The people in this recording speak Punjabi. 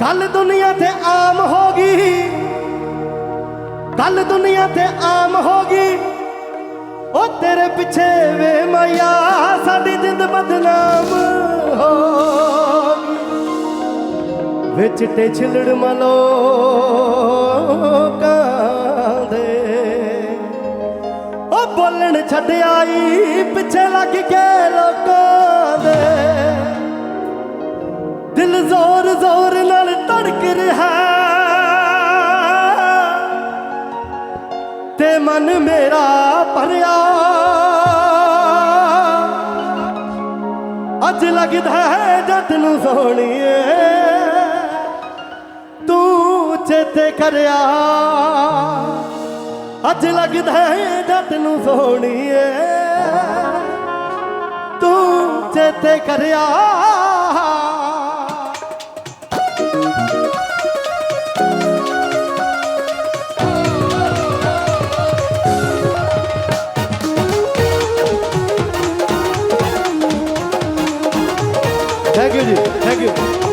ਗੱਲ ਦੁਨੀਆ ਤੇ ਆਮ ਹੋ ਗਈ। ਗੱਲ ਦੁਨੀਆ ਤੇ ਆਮ ਹੋ ਗਈ। ਉਹ ਤੇਰੇ ਪਿੱਛੇ ਵੇ ਮਾਇਆ, ਸਾਡੀ ਜਿੰਦ ਬਦਨਾਮ ਹੋ ਗਈ। ਵੇ ਛਿਲੜ ਮਲੋ ਕਾਂਦੇ ਉਹ ਬੋਲਣ ਛੱਡ ਆਈ, ਪਿੱਛੇ ਲੱਗ ਕੇ ਦਿਲ ਜ਼ੋਰ ਜ਼ੋਰ ਨਾਲ ਧੜਕ ਰਿਹਾ। ਤੇ ਮਨ ਮੇਰਾ ਭਰਿਆ। ਅੱਜ ਲੱਗਦਾ ਹੈ ਜੱਟ ਨੂੰ ਸੋਹਣੀਏ। ਤੂੰ ਚੇਤੇ ਕਰਿਆ। ਅੱਜ ਲੱਗਦਾ ਹੈ ਜੱਟ ਨੂੰ ਸੋਹਣੀਏ। ਤੂੰ ਚੇਤੇ ਕਰਿਆ। Thank you ji. Thank you.